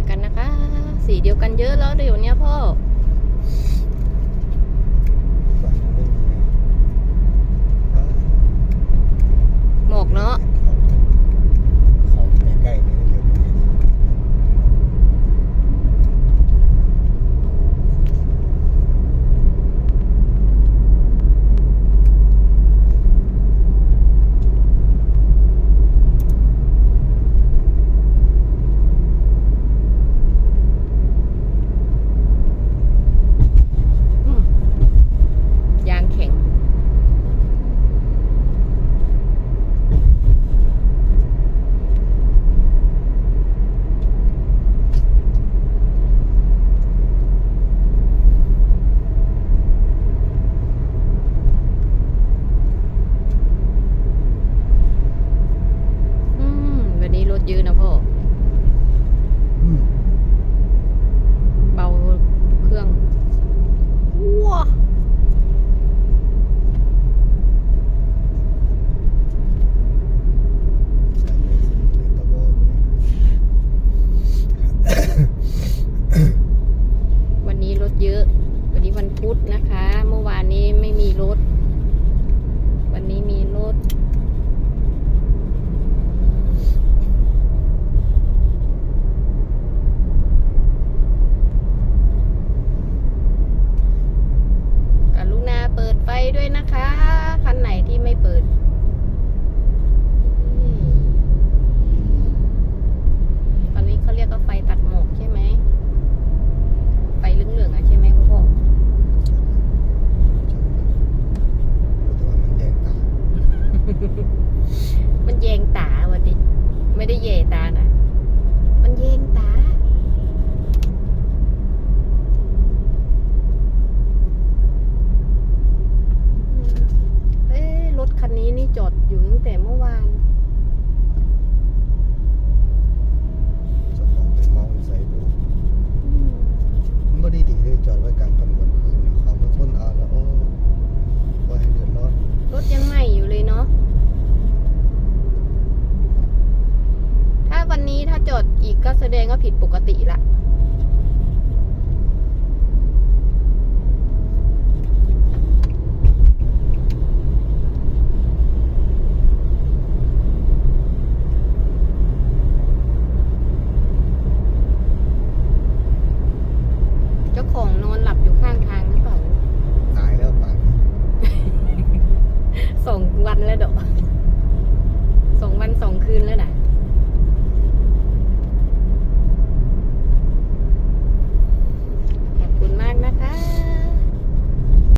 ด้วกันนะคะ สีเดียวกันเยอะแล้วเดี๋ยวนี้พ่อ จอดไว้กลางถนนคืนเขาก็พ้นอาแล้วโอ้ก็ให้เดือดร้อนรถยังใหม่อยู่เลยเนาะ ถ้าวันนี้ถ้าจอดอีกก็แสดงว่าผิดปกติละ สองวันแล้วเดอกสองวันสองคืนแล้วนะ